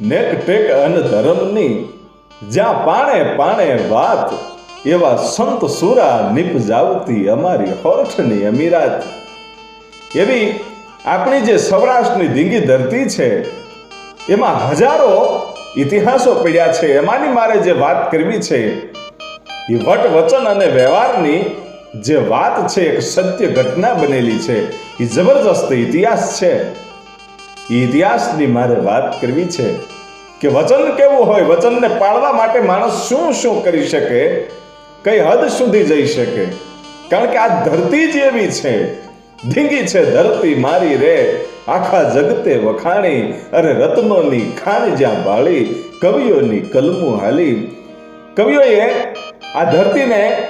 નેક ટેક અન ધર્મની જ્યાં પાણે પાણે વાત, એવા સંત સુરા નિપજાવતી અમારી હોઠની અમીરાત. એવી આપણી જે સૌરાષ્ટ્રની ધીંગી ધરતી છે, એમાં હજારો ઇતિહાસો પડ્યા છે. એમાંની મારે જે વાત કરવી છે, એ વટ વચન અને વ્યવહારની જે વાત છે, એક સત્ય ઘટના બનેલી છે. એ જબરજસ્ત ઇતિહાસ છે. ઇતિહાસની મારે વાત કરવી છે કે વચન કેવું હોય, વચનને પાળવા માટે માણસ શું શું કરી શકે, કઈ હદ સુધી જઈ શકે? કારણ કે આ ધરતી જ એવી છે ધીંગી છે ધરતી, મારી રે, આખા જગતે વખાણી, અરે રત્નોની ખાણ જ્યાં બાળી કવિઓની કલમું હાલી. કવિઓએ આ ધરતીને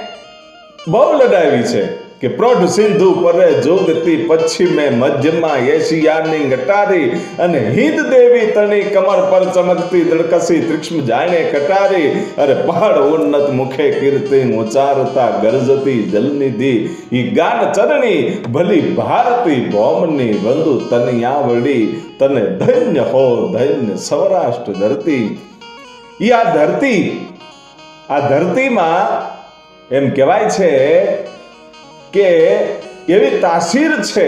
બહુ લડાવી છે. કે પ્રૌઢ સિંધુ પરે જોગતી પશ્ચિમે મધ્યમાં એશિયાની ગટારી અને હિંદ દેવી તણી કમર પર ચમકતી દળકસી ત્રિક્ષ્મ જાણે કટારી. અરે પહાડ ઉન્નત મુખે કીર્તિ ઉચારતા ગરજતી જલનિધિ. ઈ ગાન ચરણી ભલી ભારતી ભૌમની વંદુ તનિયાવડી તને ધન્ય હો ધન્ય સૌરાષ્ટ્ર ધરતી. ઈ આ ધરતી, આ ધરતીમાં એમ કહેવાય છે કે એવી તાસીર છે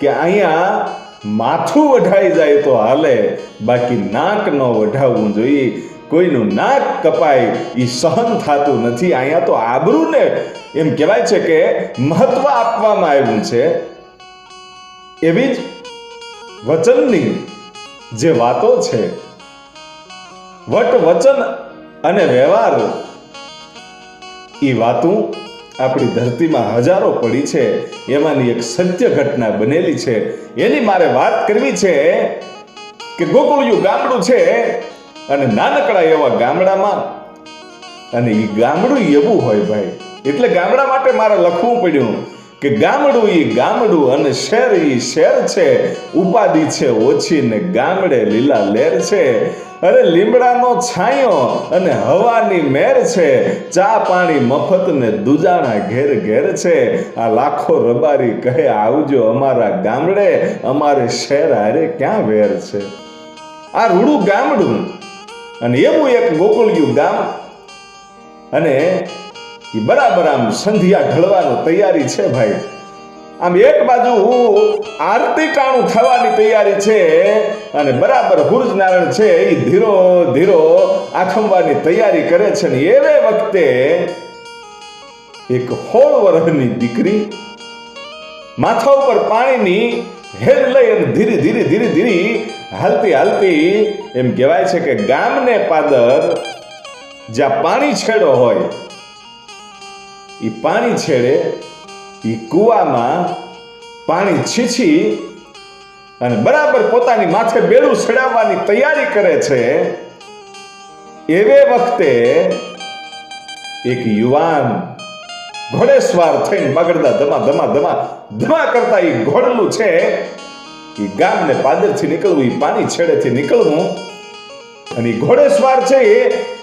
કે અહીંયા માથું વઢાઈ જાય તો હાલે, બાકી નાક ન વઢાવવું જોઈએ. કોઈનું નાક કપાય એ સહન થતું નથી. અહીંયા તો આબરૂને એમ કહેવાય છે કે મહત્વ આપવામાં આવ્યું છે. એવી જ વચનની જે વાતો છે. વટ વચન અને વ્યવહાર એ વાતું આપણી ધરતીમાં હજારો પડી છે. એમાંની એક સત્ય ઘટના બનેલી છે. એની મારે વાત કરવી છે કે ગોકુળિયું ગામડું છે અને નાનકડા એવા ગામડામાં. અને એ ગામડું એવું હોય ભાઈ. એટલે ગામડા માટે મારે લખવું પડ્યું કે ગામડું એ ગામડું અને શહેર એ શહેર છે. ઉપાધિ છે ઓછી ને ગામડે લીલા લેર છે. અરે લીમડાનો છાંયો અને હવાની મેર છે. ચા પાણી મફત ને દુજાણા ઘેર ઘેર છે. આ લાખો રબારી કહે, આવજો અમારા ગામડે, અમારે શહેર હારે ક્યાં વેર છે? આ રૂડું ગામડું. અને એવું એક ગોકુળિયું ગામ. અને બરાબર આમ સંધ્યા ઢળવાની તૈયારી છે ભાઈ. આમ એક બાજુ આરતી ટાણું થવાની તૈયારી છે અને બરાબર હુરજ નારાયણ છે એ ધીરો ધીરો આખમવાની તૈયારી કરે છે ને એવે વખતે એક હોળ વરહની દીકરી માથા ઉપર પાણીની હેર લઈ અને ધીરે ધીરે ધીરે ધીરે હાલતી હાલતી એમ કહેવાય છે કે ગામને પાદર જ્યાં પાણી છેડો હોય એ પાણી છેડે એ કૂવામાં પાણી છીછી અને બરાબર પોતાની માથે બેડું ચડાવવાની તૈયારી કરે છે. એવે વખતે એક યુવાન ઘોડેસવાર થઈને બગડતા ધમા ધમા ધમા ધમા કરતા એ ઘોડલું છે. એ ગામને પાદરથી નીકળવું એ પાણી છેડેથી નીકળવું. અને ઘોડે ઘોડેસવાર છે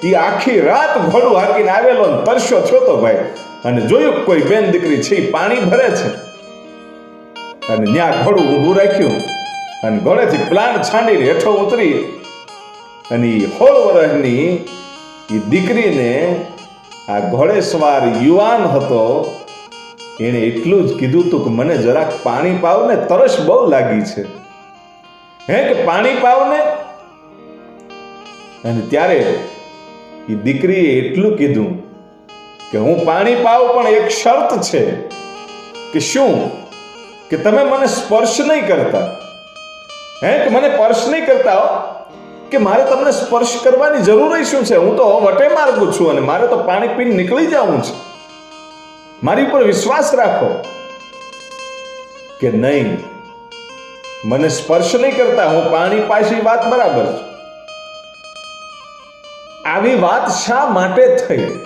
એ આખી રાત ઘોડું હાકીને આવેલો ને તરસ્યો છો તો ભાઈ અને જોયું કોઈ બેન દીકરી છે પાણી ભરે છે. અને ત્યાં ઘોડું ઊભું રાખ્યું. અને ઘોડેથી પ્લાન છાંડીને હેઠો ઉતરી. અને એ હોળ વરસની એ દીકરીને આ ઘોડે સવાર યુવાન હતો. એણે એટલું જ કીધું તું કે મને જરાક પાણી પાવ ને તરસ બહુ લાગી છે. હે કે પાણી પાવ ને અને ત્યારે એ દીકરીએ એટલું કીધું કે હું પાણી પાવ પણ એક શરત છે કે શું? કે તમે મને સ્પર્શ નહીં કરતા. હે? કે મને સ્પર્શ નહીં કરતા કે મારે તમને સ્પર્શ કરવાની જરૂર શું છે? હું તો વટે માર્ગું છું અને મારે તો પાણી પીને નીકળી જવું છે. મારી ઉપર વિશ્વાસ રાખો કે નહીં. મને સ્પર્શ નહીં કરતા, હું પાણી પાછી વાત બરાબર છે. આવી વાત શા માટે થઈ?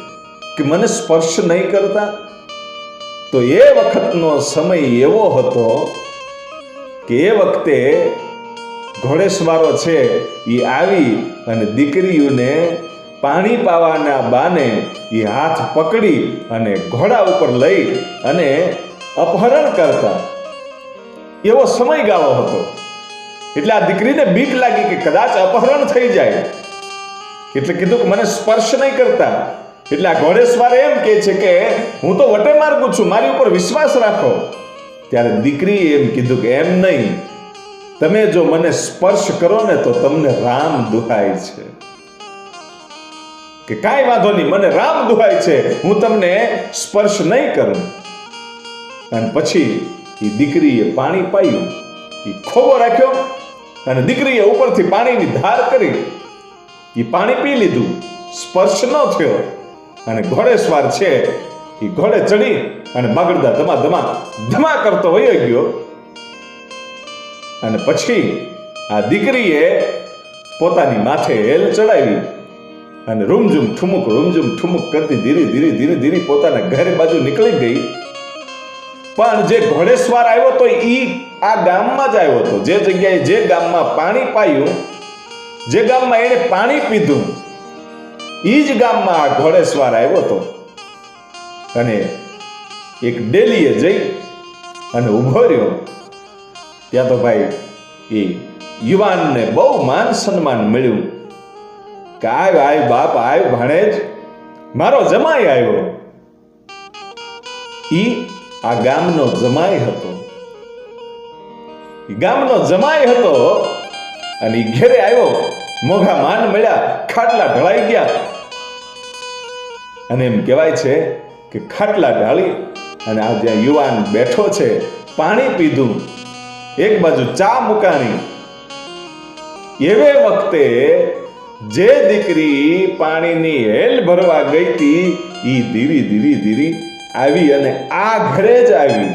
કે મને સ્પર્શ નહીં કરતા? તો એ વખતનો સમય એવો હતો કે એ વખતે ઘોડેસવારો છે એ આવી અને દીકરીઓને પાણી પાવાના બાને એ હાથ પકડી અને ઘોડા ઉપર લઈ અને અપહરણ કરતા. એવો સમયગાળો હતો. એટલે આ દીકરીને બીક લાગી કે કદાચ અપહરણ થઈ જાય. એટલે કીધું કે મને સ્પર્શ નહીં કરતા. એટલે આ ઘોડેશ્વર એમ કહે છે કે હું તો વટે માર્ગુ છું, મારી ઉપર વિશ્વાસ રાખો. ત્યારે દીકરી એમ કીધું કે એમ નહીં, તમે જો મને સ્પર્શ કરો ને તો તમને રામ દુહાય છે. કે કાંઈ વાંધો નહીં, મને રામ દુહાય છે, હું તમને સ્પર્શ નહીં કરું. અને પછી એ દીકરીએ પાણી પાયું, એ ખોબો રાખ્યો અને દીકરીએ ઉપરથી પાણીની ધાર કરી. એ પાણી પી લીધું, સ્પર્શ ન થયો. અને ઘોડેસવાર છે એ ઘોડે ચડી અને બગડતા ધમા ધમા ધમા કરતો વયો ગયો. અને પછી આ દીકરીએ પોતાની માથે હેલ ચડાવી અને રૂમઝુમ ઠુમુક રૂમઝુમ ઠુમુક કરતી ધીરે ધીરે ધીરે ધીરે પોતાના ઘર બાજુ નીકળી ગઈ. પણ જે ઘોડેસવાર આવ્યો તો ઈ આ ગામમાં જ આવ્યો હતો. જે જગ્યાએ જે ગામમાં પાણી પાયું, જે ગામમાં એણે પાણી પીધું ઈ જ ગામમાં ઘોડેસવાર આવ્યો હતો. અને એક ડેલીએ જઈ અને ઊભો રહ્યો. ત્યાં તો ભાઈ એ યુવાનને બહુ માન સન્માન મળ્યું. કે આવ આવ બાપ આવ ભાણેજ, મારો જમાઈ આવ્યો. ઈ આ ગામનો જમાઈ હતો. ગામનો જમાઈ હતો અને ઘેરે આવ્યો. મોઘા માન મળ્યા, ખાટલા ઢળાઈ ગયા. અને એમ કહેવાય છે કે ખાટલા ઢાળી અને આ જ્યાં યુવાન બેઠો છે, પાણી પીધું, એક બાજુ ચા મુકાણી. એવે વખતે જે દીકરી પાણીની હેલ ભરવા ગઈ હતી એ ધીરી ધીરી ધીરી આવી અને આ ઘરે જ આવી.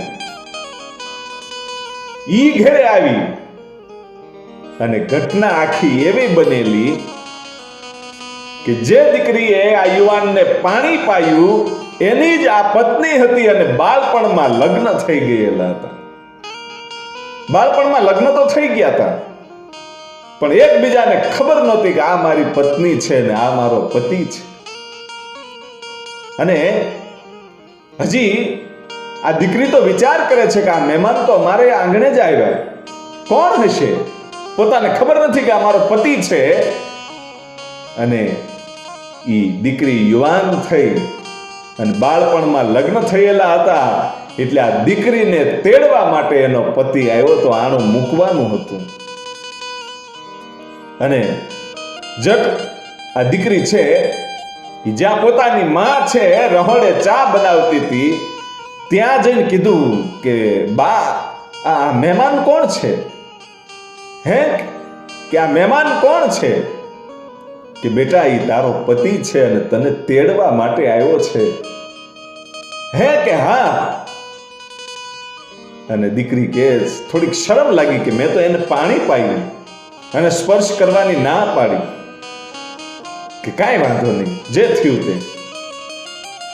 ઈ ઘરે આવી. અને ઘટના આખી એવી બનેલી કે જે દીકરીએ આ યુવાનને પાણી પાયું, એની જ આ પત્ની હતી અને બાળપણમાં લગ્ન થઈ ગયેલા હતા. બાળપણમાં લગ્ન તો થઈ ગયા હતા, પણ એકબીજાને ખબર નહોતી કે આ મારી પત્ની છે ને આ મારો પતિ છે. અને હજી આ દીકરી તો વિચાર કરે છે કે આ મહેમાન તો મારે આંગણે જ આવ્યા. કોણ હશે? પોતાને ખબર નથી કે આ મારો પતિ છે. અને એ દીકરી યુવાન થઈ અને બાળપણમાં લગ્ન થયેલા હતા. એટલે આ દીકરીને તેડવા માટે એનો પતિ આવ્યો તો આણું મૂકવાનું હતું. અને જટ આ દીકરી છે જ્યાં પોતાની માં છે, રહોડે ચા બનાવતી હતી, ત્યાં જઈને કીધું કે, બા, આ મહેમાન કોણ છે? હે? કે આ મહેમાન કોણ છે? કે બેટા એ તારો પતિ છે અને તને તેડવા માટે આવ્યો છે. હે કે હા? અને દીકરી કે, થોડીક શરમ લાગી કે મેં તો એને પાણી પાયું અને સ્પર્શ કરવાની ના પાડી. કે કાંઈ વાંધો નહીં, જે થયું તે.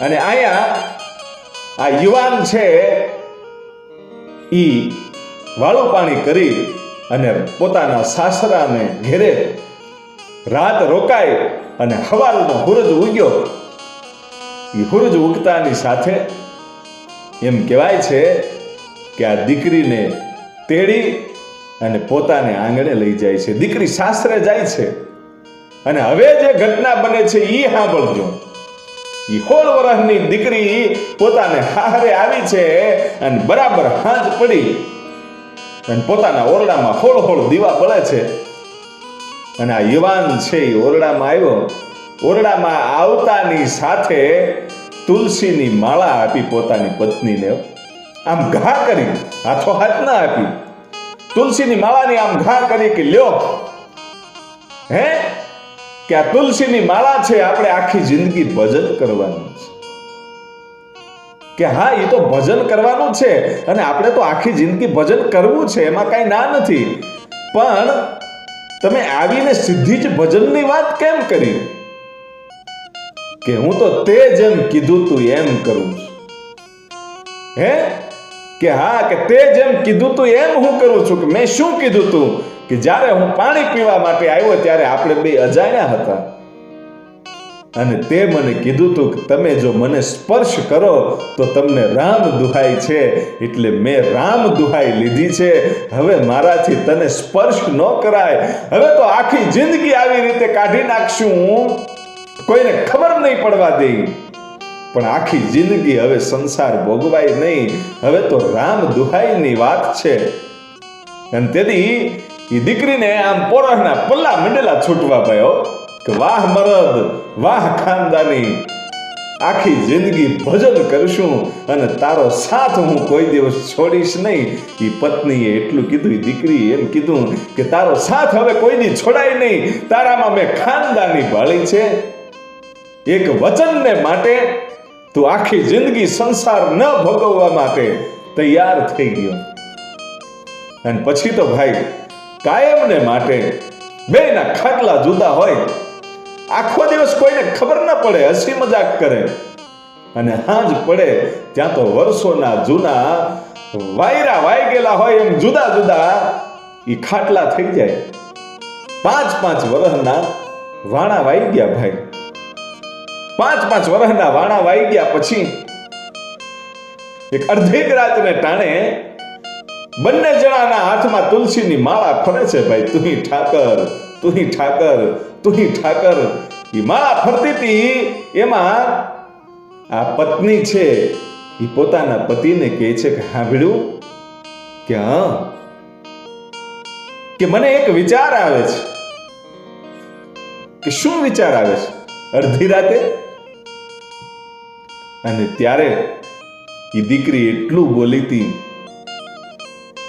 અને આયા આ યુવાન છે, ઈ વાળું પાણી કરી અને પોતાના સાસરાને ઘેરે રાત રોકાય અને હવારનો હુરજ ઉગ્યો. એ હુરજ ઉગતાની સાથે એમ કહેવાય છે કે આ દીકરીને તેડી અને પોતાને આંગણે લઈ જાય છે. દીકરી સાસરે જાય છે. અને હવે જે ઘટના બને છે એ સાંભળજો. એ હોળ વર્ષની દીકરી પોતાને હારે આવી છે અને બરાબર હાંજ પડી. અને પોતાના ઓરડામાં હોળ હોળ દીવા બળે છે. અને આ યુવાન છે એ ઓરડામાં આવ્યો. ઓરડામાં આવતાની સાથે તુલસીની માળા આપી પોતાની પત્નીને આમ ઘા કરી, હાથો હાથ ના આપી. તુલસીની માળાની આમ ઘા કરી કે લ્યો. હે? કે આ તુલસીની માળા છે, આપણે આખી જિંદગી ભજન કરવાનું છે. કે હા એ તો ભજન કરવાનું છે અને આપણે તો આખી જિંદગી ભજન કરવું છે, એમાં કાંઈ ના નથી. પણ તમે આવીને સીધી જ ભજનની વાત કેમ કરી? કે હું તો તે જેમ કીધું તું, એમ કરું છું. હે? કે હા, કે તે જેમ કીધું તું, એમ હું કરું છું. કે મેં શું કીધું તું? કે જ્યારે હું પાણી પીવા માટે આવ્યો, ત્યારે આપણે બે અજાણ્યા હતા. અને તે મને કીધું તું કે તમે જો મને સ્પર્શ કરો તો તમને રામ દુહાઈ છે. એટલે મેં રામ દુહાઈ લીધી છે. હવે મારાથી તને સ્પર્શ ન કરાય. હવે તો આખી જિંદગી આવી રીતે કાઢી નાખશું કોઈને ખબર નહીં પડવા દે. પણ આખી જિંદગી હવે સંસાર ભોગવાય નહીં. હવે તો રામ દુહાઈની વાત છે. અને તેથી એ દીકરીને આમ પોરહના પલ્લા મંડેલા છૂટવા કે વાહ મરદ, વાહ ખાનદાની. આખી જિંદગી ભજન કરશું અને તારો સાથ હું કોઈ દિવસ છોડીશ નહીં. એ પત્નીએ એટલું કીધું દીકરી એમ કીધું કે તારો સાથ હવે કોઈની છોડાય નહીં. તારામાં મેં ખાનદાની ભાળી છે. એક વચનને માટે તું આખી જિંદગી સંસાર ન ભોગવવા માટે તૈયાર થઈ ગયો. અને પછી તો ભાઈ, કાયમને માટે બેના ખાટલા જુદા હોય. આખો દિવસ કોઈને ખબર ન પડે, હસી મજાક કરે. અને હાંજ પડે, ત્યાં તો વર્ષોના જૂના વાયરા વાઈ ગયેલા હોય એમ જુદા જુદા એ ખાટલા થઈ જાય. પાંચ પાંચ વર્ષના વાણા વાઈ ગયા ભાઈ. પાંચ પાંચ વર્ષના વાણા વાઈ ગયા પછી એક અર્ધેક રાતને ટાણે બંને જણાના હાથમાં તુલસીની માળા ફરે છે ભાઈ. તુહી ઠાકર તુહી ઠાકર તુહી ઠાકર એ માળા ફરતી હતી, એમાં આ પત્ની છે, એ પોતાના પતિને કહે છે કે સાંભળ્યું કે હા, કે મને એક વિચાર આવે છે. કે શું વિચાર આવે છે? અડધી રાતે? અને ત્યારે એ દીકરી એટલું બોલી હતી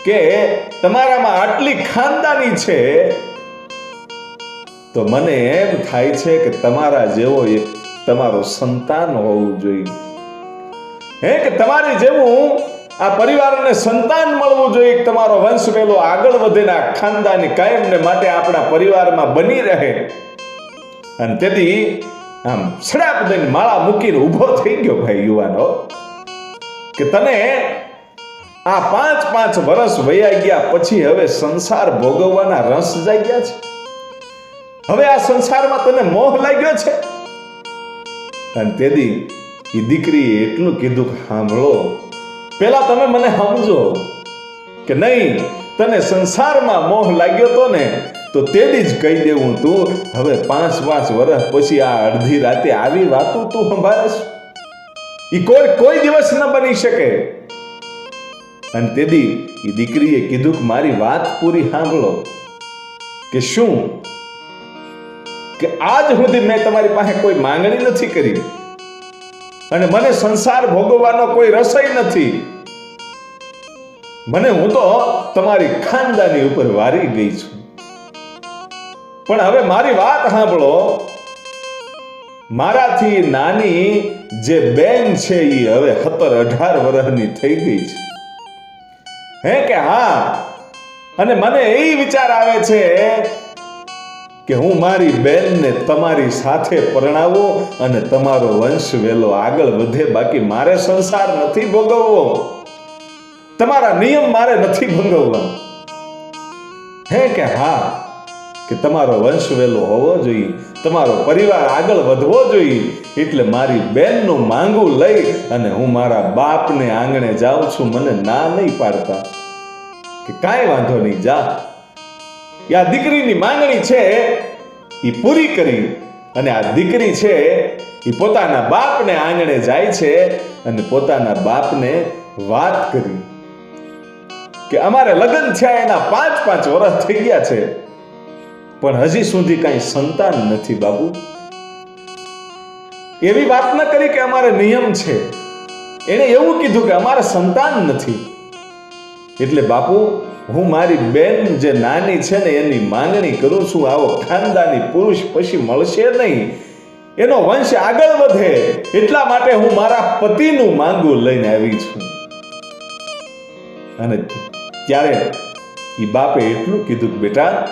કે, તમારામાં આટલી ખાનદાની છે તો મને એમ થાય છે કે તમારા જેવો એક તમારો સંતાન હોવું જોઈએ. હે, કે તમારી જેવું આ પરિવારને સંતાન મળવું જોઈએ તમારો વંશ વેલો આગળ વધે ને ખાનદાની કાયમને માટે આપણા પરિવારમાં બની રહે. અને તેથી આમ સડાપ દઈને માળા મૂકીને ઊભો થઈ ગયો ભાઈ યુવાનો. કે તને આ પાંચ પાંચ વર્ષ વયા ગયા પછી હવે સંસાર ભોગવવાના રસ જાગ્યા છે? હવે આ સંસારમાં તને મોહ લાગ્યો છે? અને તેથી એ દીકરીએ એટલું કીધું કે સાંભળો પેલા તમે મને સમજો કે નહીં, તને સંસારમાં મોહ લાગ્યો તો ને, તો તેદી જ કહી દેવું તું, હવે પાંચ પાંચ વર્ષ પછી આ અડધી રાતે આવી વાતો તું સંભાળે એ કોઈ કોઈ દિવસ ન બની શકે. અને તેદી એ દીકરીએ કીધું કે મારી વાત પૂરી સાંભળો કે શું કે આજ સુધી મેં તમારી પાસે કોઈ માંગણી નથી કરી. અને મને સંસાર ભોગવવાનો કોઈ રસય નથી. મને હું તો તમારી ખાનદાની ઉપર વારી ગઈ છું. પણ હવે મારી વાત સાંભળો. મારાથી નાની જે બેન છે એ હવે સત્તર અઢાર વર્ષની થઈ ગઈ છે. હે કે હા? અને મને એ વિચાર આવે છે કે હું મારી બેનને તમારી સાથે પરણાવો અને તમારો વંશ વેલો આગળ વધે, બાકી મારે સંસાર નથી ભોગવવો. તમારા નિયમ મારે નથી ભંગવવા હે કે હા, કે તમારો વંશ વેલો હોવો જોઈએ, તમારો પરિવાર આગળ વધવો જોઈએ, એટલે મારી બેનનું માંગું લઈ અને હું મારા બાપને આંગણે જાઉં છું, મને ના નહીં પાડતા. કે કાંઈ વાંધો નહીં, જા. એ આ દીકરીની માંગણી છે એ પૂરી કરી અને આ દીકરી છે એ પોતાના બાપને આંગણે જાય છે અને પોતાના બાપને વાત કરી કે અમારે લગ્ન થયા એના પાંચ પાંચ વર્ષ થઈ ગયા છે, પણ હજી સુધી કાંઈ સંતાન નથી બાબુ. એવી વાત ન કરી કે અમારે નિયમ છે. એણે એવું કીધું કે અમારે સંતાન નથી. એટલે બાપુ હું મારી બેન જે નાની છે ને, એની માંગણી કરું છું, આવો ખાનદાની પુરુષ પછી મળશે નહીં. એનો વંશ આગળ વધે, એટલા માટે હું મારા પતિનું માંગુ લઈને આવી છું. અને ત્યારે એ બાપે એટલું કીધું કે, બેટા,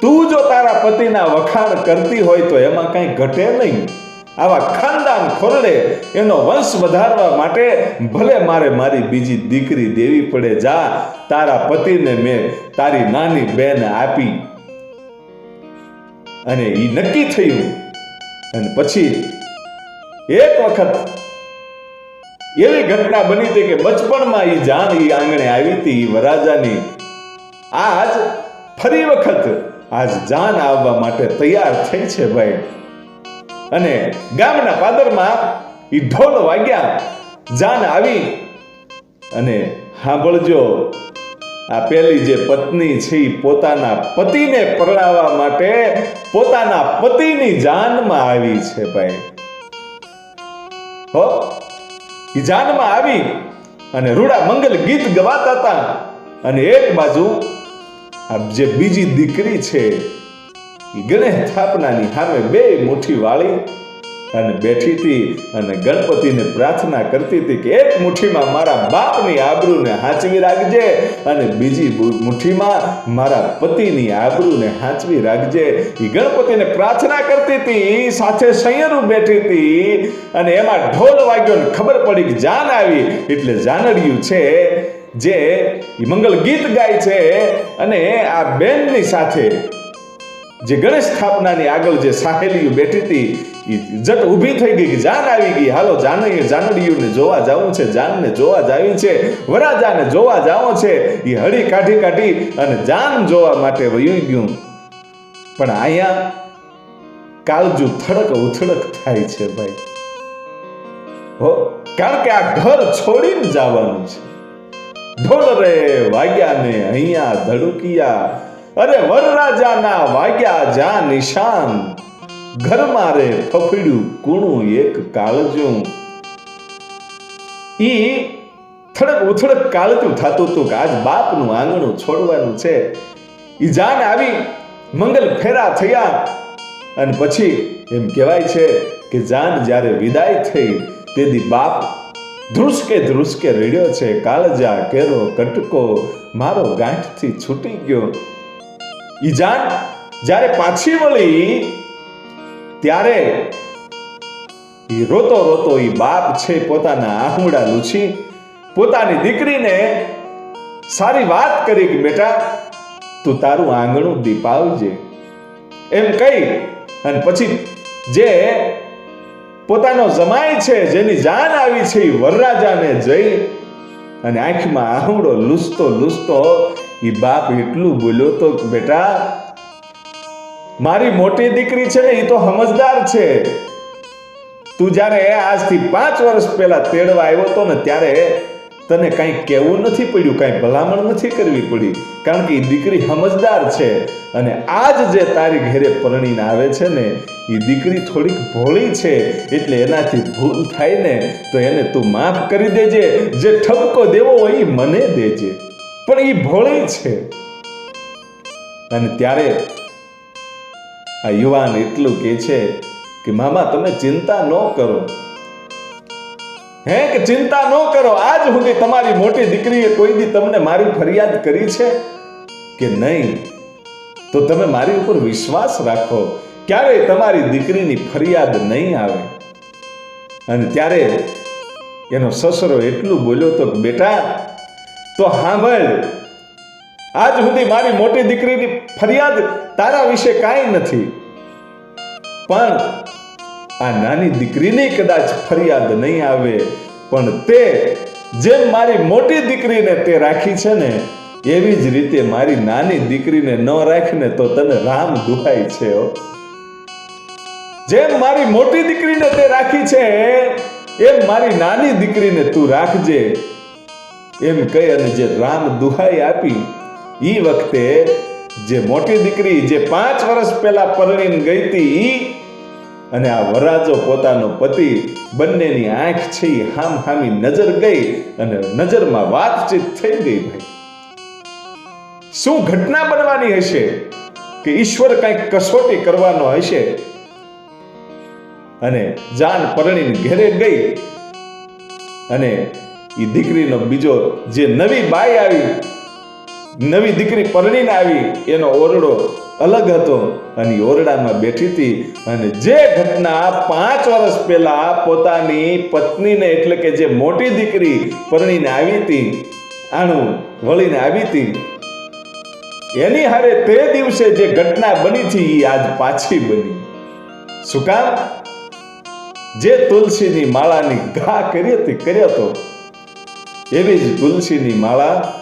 તું જો તારા પતિના વખાણ કરતી હોય તો એમાં કઈ ઘટે નહીં. આવા ખાનદાન ખોરડે એનો વંશ વધારવા માટે ભલે મારે મારી બીજી દીકરી દેવી પડે જા, તારા પતિને મેં તારી નાની બેન આપી. અને એ નક્કી થયું. અને પછી એક વખત એવી ઘટના બની હતી કે બચપણમાં એ જાન એ આંગણે આવી હતી, ઈ વરાજાની આજ ફરી વખત આજ જાન આવવા માટે તૈયાર થઈ છે ભાઈ. અને ગામના પાદરમાં એ ઢોલ વાગ્યા, જાન આવી. અને સાંભળજો, આ પેલી જે પત્ની છે પોતાના પતિને પરણાવવા માટે પોતાના પતિની જાનમાં આવી છે ભાઈ. હો એ જાનમાં આવી અને રૂડા મંગલ ગીત ગવાતા હતા. અને એક બાજુ આ જે બીજી દીકરી છે ગણેશ સ્થાપનાની સામે બે મુઠ્ઠી વાળી અને બેઠી હતી અને ગણપતિને પ્રાર્થના કરતી હતી કે એક મુઠ્ઠીમાં મારા બાપની આબરૂને હાંચવી રાખજે અને બીજી મુઠ્ઠીમાં મારા પતિની આબરૂને હાંચવી રાખજે. એ ગણપતિને પ્રાર્થના કરતી હતી સાથે સૈયરું બેઠી હતી અને એમાં ઢોલ વાગ્યો ને ખબર પડી કે જાન આવી. એટલે જાનડિયું છે જે મંગલ ગીત ગાય છે અને આ બેનની સાથે જે ગણેશ સ્થાપનાની આગળ જે સાહેલીઓ બેઠી હતી એ જટ ઊભી થઈ ગઈ જાન આવી ગઈ. હાલો જાનૈયે જાનડીઓને જોવા જવું છે, જાનને જોવા જાવી છે, વરાજાને જોવા જાવો છે. એ હળી કાઢી કાઢી અને જાન જોવા માટે વયું ગયું. પણ અહીંયા કાળજુ થડક ઉથડક થાય છે ભાઈ. હો, કારણ કે આ ઘર છોડીને જવાનું છે. ઢોલ રે વાગ્યા ને અહીંયા ધડુકિયા અરે વરરાજાના વાગ્યા જા નિશાન. ઘરમાં રે ફફડ્યું કૂણું એક કાળજું. ઈ થડક ઉથડક કાળતું થતું હતું કે આજ બાપનું આંગણું છોડવાનું છે. ઈ જાન આવી, મંગલ ફેરા થયા. અને પછી એમ કહેવાય છે કે જાન જ્યારે વિદાય થઈ, તેથી બાપ ધ્રુસકે ધ્રુસકે રડ્યો છે. કાળજા કેરો કટકો, મારો ગાંઠથી છૂટી ગયો. ઈ જ્યારે પાછી વળી, ત્યારે ઈ રોતો રોતો ઈ બાપ છે પોતાના આહુડા લૂછી, પોતાની દીકરીને સારી વાત કરી કે, બેટા, તું તારું આંગણું દીપાવજે. એમ કહી અને પછી જે પોતાનો જમાય છે, જેની જાન આવી છે એ વરરાજાને જઈ અને આંખમાં આહુડો લૂસતો લૂસતો એ બાપ એટલું બોલ્યો તો, બેટા, મારી મોટી દીકરી છે ને એ તો સમજદાર છે. તું જ્યારે આજથી પાંચ વર્ષ પહેલા તેડવા આવ્યો હતો ને, ત્યારે તને કાંઈ કહેવું નથી પડ્યું, કાંઈ ભલામણ નથી કરવી પડી. કારણ કે એ દીકરી સમજદાર છે. અને આજ જે તારી ઘેરે પરણીને આવે છે ને એ દીકરી થોડીક ભોળી છે, એટલે એનાથી ભૂલ થાય ને, તો એને તું માફ કરી દેજે. જે ઠપકો દેવો હોય એ મને દેજે. પણ એ ભોળી છે. અને ત્યારે આ યુવાન એટલું કહે છે કે, મામા, તમે ચિંતા ન કરો. હે, કે ચિંતા ન કરો? આજ સુધી તમારી મોટી દીકરીએ કોઈ દી તમને મારી ફરિયાદ કરી છે? કે નહીં? તો તમે મારી ઉપર વિશ્વાસ રાખો. ક્યારેય તમારી દીકરીની ફરિયાદ નહીં આવે. અને ત્યારે એનો સસરો એટલું બોલ્યો તો બેટા તો સાંભળ આજ સુધી મારી મોટી દીકરીની ફરિયાદ તારા વિશે કાંઈ નથી. પણ આ નાની દીકરીની કદાચ ફરિયાદ નહીં આવે, પણ તે જેમ મારી મોટી દીકરીને તે રાખી છે ને, એવી જ રીતે મારી નાની દીકરીને ન રાખીને તો તને રામ દુહાય છે જેમ મારી મોટી દીકરીને તે રાખી છે, એમ મારી નાની દીકરીને તું રાખજે. એમ કહી અને જે રામ દુહાઈ આપી એ વખતે જે મોટી દીકરી જે પાંચ વર્ષ પહેલા પરણીને ગઈ હતી એ અને આ વરાજો પોતાનો પતિ બંનેની આંખ છે હામ હામી નજર ગઈ અને નજરમાં વાતચીત થઈ ગઈ ભાઈ. શું ઘટના બનવાની હશે કે ઈશ્વર કંઈક કસોટી કરવાનો હશે? અને જાન પરણીને ઘેરે ગઈ અને એ દીકરીનો બીજો જે નવી બાઈ આવી, નવી દીકરી પરણીને આવી, એનો ઓરડો અલગ હતો. અને ઓરડામાં બેઠી હતી અને જે ઘટના પાંચ વર્ષ પહેલા પોતાની પત્નીને એટલે કે જે મોટી દીકરી પરણીને આવી હતી, આણું વળીને આવી હતી, એની હારે તે દિવસે જે ઘટના બની હતી એ આજ પાછી બની. શું કામ? જે તુલસીની માળાની ઘા કરી હતી, કર્યો હતો એવી જ તુલસીની માળા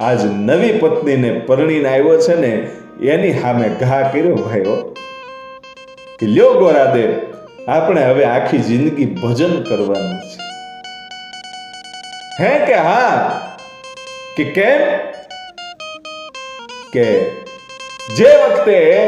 આજ નવી પત્નીને પરણીને આવ્યો છે ને, એની સામે ઘા કર્યો, ભાઈઓ. કે લ્યો ગોરાદે આપણે હવે આખી જિંદગી ભજન કરવાનું છે. હે કે હા? કે કેમ? કે જે વખતે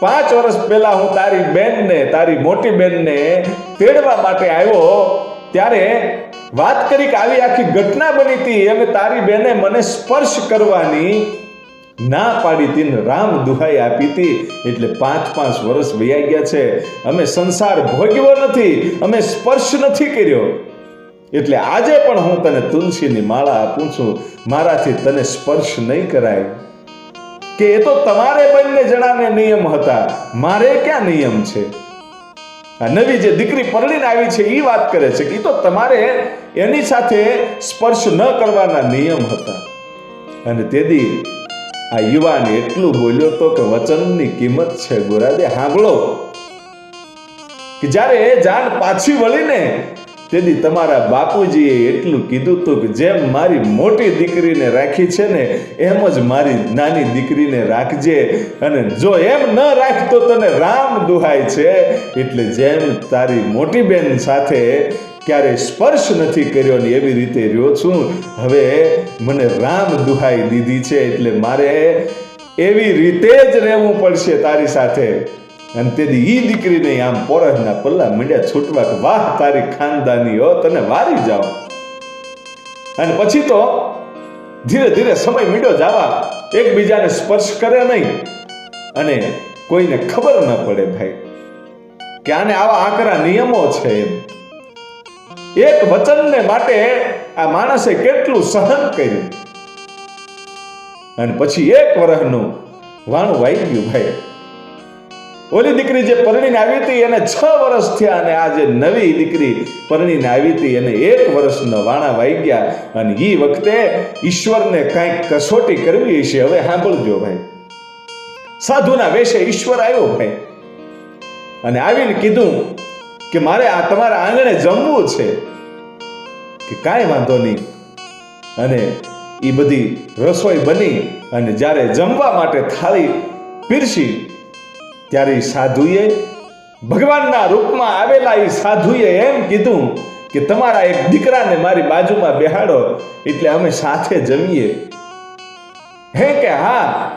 પાંચ વર્ષ પહેલા હું તારી બેનને, તારી મોટી બેનને તેડવા માટે આવ્યો, ત્યારે વાત કરી કે આવી આખી ઘટના બની હતી અને તારી બેને મને સ્પર્શ કરવાની ના પાડી હતી રામ દુહાઈ આપી હતી. એટલે પાંચ પાંચ વર્ષ વૈયા ગયા છે. અમે સંસાર ભોગવ્યો નથી. અમે સ્પર્શ નથી કર્યો. એટલે આજે પણ હું તને તુલસીની માળા આપું છું. મારાથી તને સ્પર્શ નહીં કરાય. કે એ તો તમારે બંને જણાને નિયમ હતા. મારે ક્યાં નિયમ છે? નવી જે દીકરી પરણીને આવી છે એ વાત કરે છે કે તો તમારે એની સાથે સ્પર્શ ન કરવાના નિયમ હતા. અને તેથી આ યુવાન એટલું બોલ્યો તો કે વચનની કિંમત છે, ગોરાદે સાંભળો કે જ્યારે જાન પાછી વળીને તેથી તમારા બાપુજીએ એટલું કીધું હતું કે જેમ મારી મોટી દીકરીને રાખી છે ને, એમ જ મારી નાની દીકરીને રાખજે. અને જો એમ ન રાખતો તને રામ દુહાય છે. એટલે જેમ તારી મોટી બેન સાથે ક્યારે સ્પર્શ નથી કર્યો ને એવી રીતે રહ્યો છું, હવે મને રામ દુહાઈ દીધી છે. એટલે મારે એવી રીતે જ રહેવું પડશે તારી સાથે. અને તેથી ઈ દીકરીને આમ પોરસના પલ્લા મંડ્યા છૂટવા કે વાહ, તારી ખાનદાની હો, તને વારી જાઓ અને પછી તો ધીરે ધીરે સમય મીડ્યો જવા, એકબીજાને સ્પર્શ કરે નહીં. અને કોઈને ખબર ન પડે ભાઈ, કે આને આવા આકરા નિયમો છે એમ. એક વચનને માટે આ માણસે કેટલું સહન કર્યું. અને પછી એક વર્ષનું વાણું વાઈ ગયું ભાઈ. ઓલી દીકરી જે પરણીને આવી હતી એને છ વર્ષ થયા અને આ જે નવી દીકરી પરણીને આવી હતી એને એક વર્ષનો વાણા વાઈ ગયા અને એ વખતે ઈશ્વરને કાંઈક કસોટી કરવી હશે. હવે સાંભળજો ભાઈ. સાધુના વેશે ઈશ્વર આવ્યો ભાઈ. અને આવીને કીધું કે મારે આ તમારા આંગણે જમવું છે. કે કાંઈ વાંધો નહીં. અને એ બધી રસોઈ બની અને જ્યારે જમવા માટે થાળી પીરસી ત્યારે સાધુએ ભગવાનના રૂપમાં આવેલા એ સાધુએ એમ કીધું કે તમારા એક દીકરાને મારી બાજુમાં બેહાડો, એટલે અમે સાથે જમીએ. હે કે હા?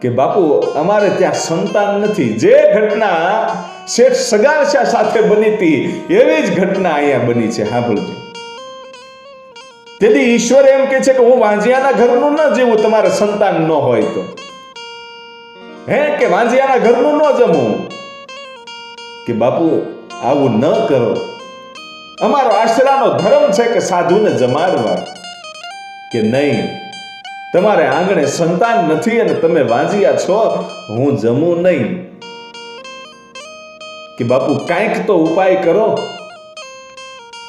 કે બાપુ, અમારે ત્યાં સંતાન નથી. જે ઘટના શેઠ સગારશા સાથે બની હતી, એવી જ ઘટના અહીંયા બની છે, સાંભળજો. તેથી ઈશ્વર એમ કે છે કે હું વાંજિયાના ઘરનું ન જેવું, તમારે સંતાન ન હોય તો. હે, કે વાંજિયાના ઘરનું ન જમવું કે બાપુ, આવું ન કરો. અમારો આશરાનો ધર્મ છે કે સાધુને જમાડવા. કે નહીં, તમારે આંગણે સંતાન નથી અને તમે વાંજિયા છો, હું જમું નહીં. કે બાપુ, કાંઈક તો ઉપાય કરો.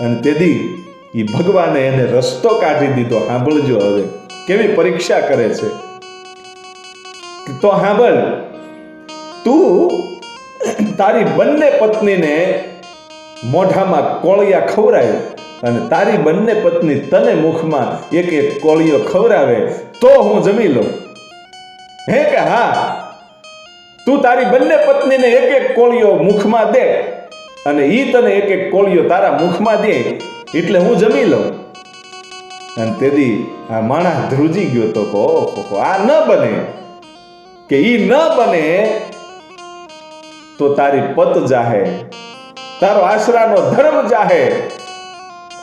અને તેથી એ ભગવાને એને રસ્તો કાઢી દીધો. સાંભળજો હવે, કેવી પરીક્ષા કરે છે. તો સાંભળ તું તારી બંને પત્નીને મોઢામાં કોળિયા ખવરાય અને તારી બંને પત્ની તને મુખમાં એક એક કોળિયો ખવરાવે તો હું જમી લઉં. હે કે હા? તું તારી બંને પત્નીને એક એક કોળિયો મુખમાં દે અને એ તને એક એક કોળિયો તારા મુખમાં દે એટલે હું જમી લઉં. અને તેથી આ માણસ ધ્રુજી ગયો તો કહો આ ન બને. કે ઈ ન બને તો તારી પત જાહે. તારો આશરાનો ધર્મ જાહે.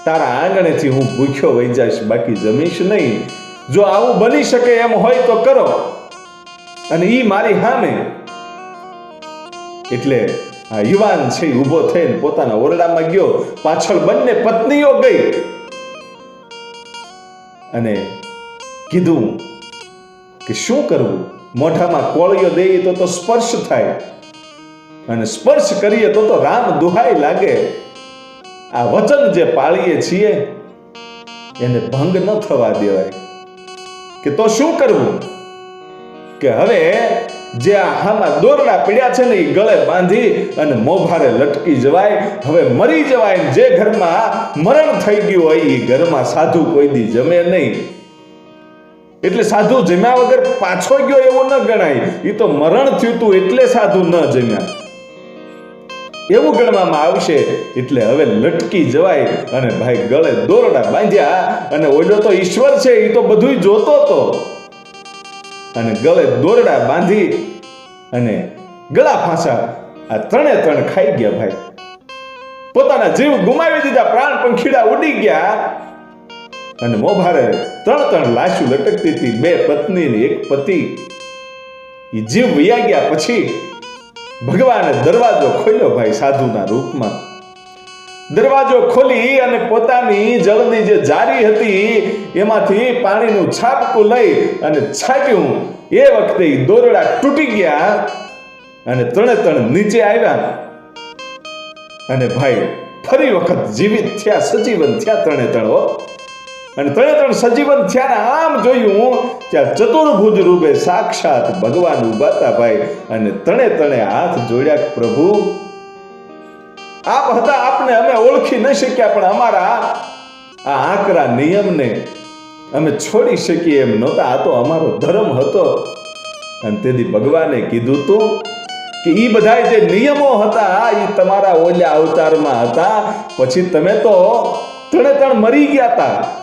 તારા આંગણેથી હું ભૂખ્યો વહી જઈશ, બાકી જમીશ નહીં. જો આવું બની શકે એમ હોય તો કરો. અને ઈ મારી સામે એટલે આ યુવાન છે ઊભો થઈને પોતાના ઓરડામાં ગયો. પાછળ બંને પત્નીઓ ગઈ. અને કીધું કે શું કરવું? મોઢામાં કોળિયો દઈએ તો તો સ્પર્શ થાય. અને સ્પર્શ કરીએ તો તો રામ દુહાઈ લાગે. આ વચન જે પાળીએ છીએ, એને ભંગ ન થવા દેવાય. કે તો શું કરવું? કે હવે જે આ હામાં દોરડા પીડ્યા છે ને એ ગળે બાંધી અને મોભારે લટકી જવાય, હવે મરી જવાય જે ઘરમાં મરણ થઈ ગયું હોય એ ઘરમાં સાધુ કોઈ દી જમે નહીં. એટલે સાધુ જમ્યા વગર પાછો ગયો એવું ન ગણાય. એ તો મરણ થયું તું એટલે સાધુ ન જમ્યા. એવું ગણવામાં આવશે. એટલે હવે લટકી જવાય અને ભાઈ ગળે દોરડા બાંધ્યા અને ઓલો તો ઈશ્વર છે એ તો બધું જોતો હતો. અને ગળે દોરડા બાંધી અને ગળા ફાંસા આ ત્રણે ત્રણ ખાઈ ગયા ભાઈ. પોતાના જીવ ગુમાવી દીધા પ્રાણ પંખીડા ઉડી ગયા. અને મોભારે ત્રણ ત્રણ લાશુ લટકતી હતી. બે પત્ની ને એક પતિ. એ જીવ વયા ગયા પછી ભગવાને દરવાજો ખોલ્યો ભાઈ સાધુના રૂપમાં. દરવાજો ખોલી અને પોતાની જળની જે જારી હતી, એમાંથી પાણીનું છાપકું લઈ અને છાપ્યું એ વખતે દોરડા તૂટી ગયા અને ત્રણે ત્રણ નીચે આવ્યા. અને ભાઈ ફરી વખત જીવિત થયા, સજીવન થયા ત્રણે ત્રણ અને ત્રણે ત્રણ સજીવન થયા આમ જોયું, ત્યાં ચતુર્ભુજ રૂપે સાક્ષાત ભગવાન ઊભા ભાઈ. અને ત્રણે ત્રણે હાથ જોડ્યા પ્રભુ, આપ હતા આપને અમે ઓળખી ન શક્યા, પણ અમારા આ આકરા નિયમને અમે છોડી શકીએ એમ નહોતા. આ તો અમારો ધર્મ હતો. અને તેથી ભગવાને કીધું તું કે એ બધા જે નિયમો હતા એ તમારા ઓલ્યા અવતારમાં હતા. પછી તમે તો ત્રણે ત્રણ મરી ગયા હતા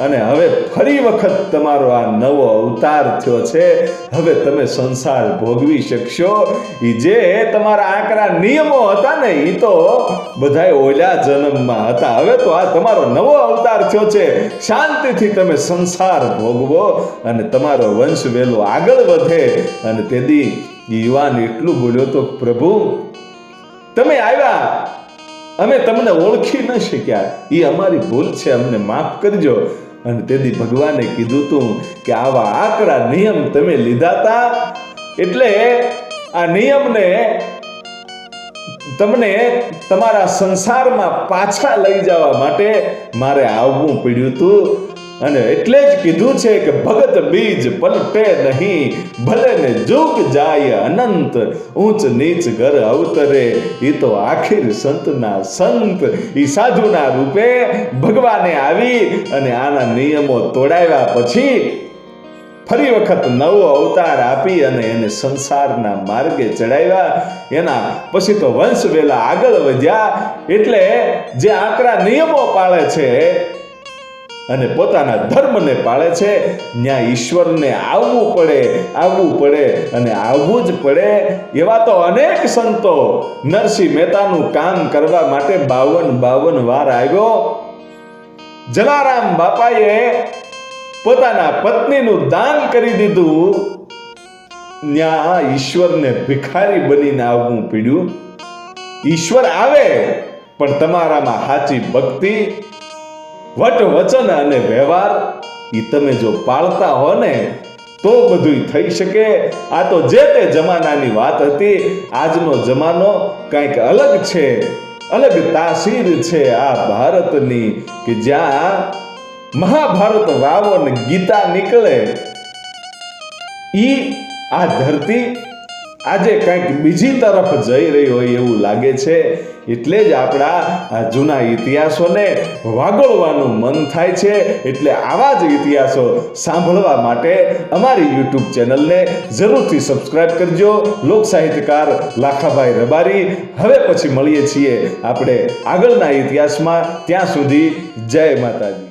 અને હવે ફરી વખત તમારો આ નવો અવતાર થયો છે. હવે તમે સંસાર ભોગવી શકશો. એ જે તમારા આકરા નિયમો હતા ને એ તો બધા ઓલા જન્મમાં હતા. હવે તો આ તમારો નવો અવતાર થયો છે. શાંતિથી તમે સંસાર ભોગવો અને તમારો વંશ વેલો આગળ વધે. અને તેથી યુવાન એટલું બોલ્યો તો, પ્રભુ, તમે આવ્યા. અમે તમને ઓળખી ન શક્યા. એ અમારી ભૂલ છે. અમને માફ કરજો. અને તેથી ભગવાને કીધું તું કે આવા આકરા નિયમ તમે લીધા તા? એટલે આ નિયમને તમને તમારા સંસારમાં પાછા લઈ જવા માટે મારે આવવું પડ્યું હતું અને એટલે જ કીધું છે કે ભગત બીજ પલટે નહીં ભલે ને જુગ જાય અનંત, ઊંચ નીચ ઘર અવતરે એ તો આખિર સંતના સંત એ સાધુના રૂપે ભગવાને આવી અને આના નિયમો તોડાવ્યા પછી ફરી વખત નવો અવતાર આપી અને એને સંસારના માર્ગે ચડાવ્યા. એના પછી તો વંશ વેલા આગળ વધ્યા. એટલે જે આકરા નિયમો પાળે છે અને પોતાના ધર્મને પાળે છે. ત્યાં ઈશ્વરને આવવું પડે આવવું પડે અને આવવું જ પડે એવા તો અનેક સંતો નરસિંહ મહેતાનું કામ કરવા માટે બાવન બાવન વાર આવ્યો. જલારામ બાપાએ પોતાના પત્નીનું દાન કરી દીધું. ત્યાં ઈશ્વરને ભિખારી બનીને આવવું પીડ્યું. ઈશ્વર આવે, પણ તમારામાં સાચી ભક્તિ વટ વચન અને વ્યવહાર એ તમે જો પાળતા હો ને, તો બધું થઈ શકે. આ તો જે તે જમાનાની વાત હતી, આજનો જમાનો કંઈક અલગ છે, અલગ તાસીર છે આ ભારતની, કે જ્યાં મહાભારત વાવો ને ગીતા નીકળે. ઈ આ ધરતી આજે કંઈક બીજી તરફ જઈ રહી હોય એવું લાગે છે. એટલે જ આપણા જૂના ઇતિહાસોને વાગોળવાનું મન થાય છે. એટલે આવા જ ઇતિહાસો સાંભળવા માટે અમારી યુટ્યુબ ચેનલને જરૂરથી સબસ્ક્રાઇબ કરજો. લોક સાહિત્યકાર લાખાભાઈ રબારી. હવે પછી મળીએ છીએ આપણે આગળના ઇતિહાસમાં. ત્યાં સુધી જય માતાજી.